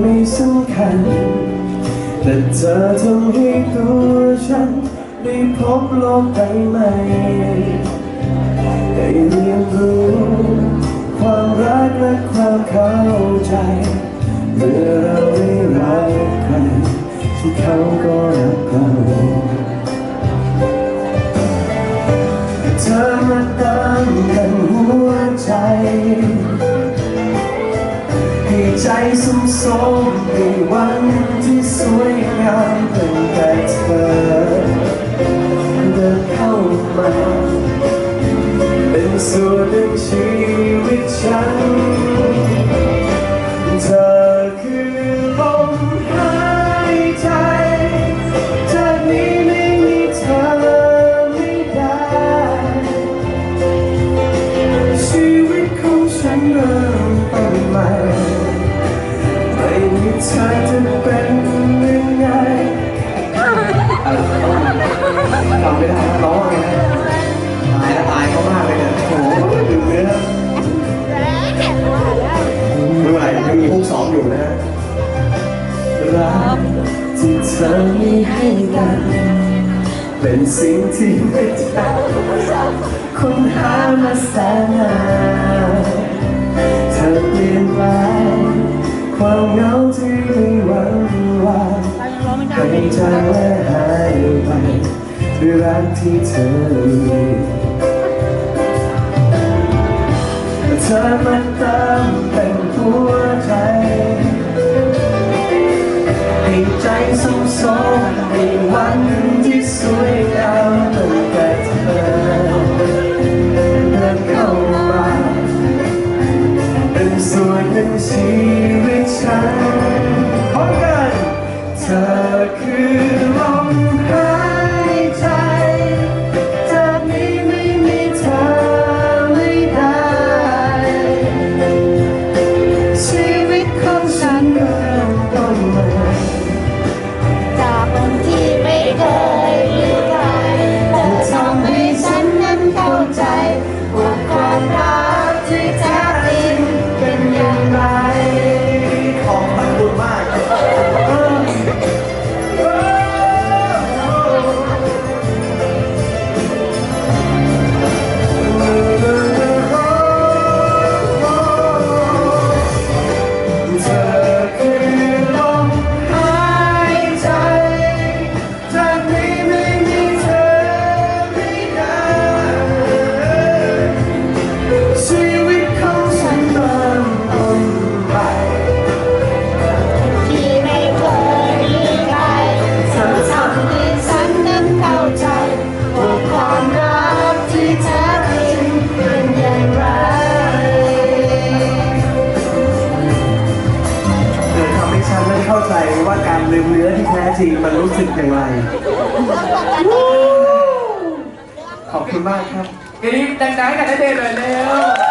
ไม่สำคัญ แต่เธอทำให้ตัวฉัน ได้พบโลกใบใหม่ได้เรียนรู้ความรักและความเข้าใจ เมื่อเราได้รัก สุ่มสมในวันที่สวยงามตั้งแต่เธอเดินเข้ามา เป็นส่วนหนึ่งชีวิตฉัน เธอคือลม ไม่มีเธอจะเป็นยังไงทำไม่ได้ร้องไงตายละตายเขามากเลยเนี่ยโอ้โหดูเนื้อไม่ไหวยังมีฮุกสองอยู่นะฮะรักที่เธอมีให้กันเป็นสิ่งที่ไม่ใช่คุณหามาแสน เหงาที่ไม่หวั่นไหวให้จาและหายไปด้วยรักที่เธอมีเธอมาเติมเต็มหัวใจให้ใจสุ่มสมในวันที่สวย ฉันพร้อมกันเธอคือ ลืมเนื้อที่แท้จริงมันรู้สึกอย่างไร ขอบคุณมากครับ กรี๊ดดังๆให้กับณเดชน์หน่อยเร็ว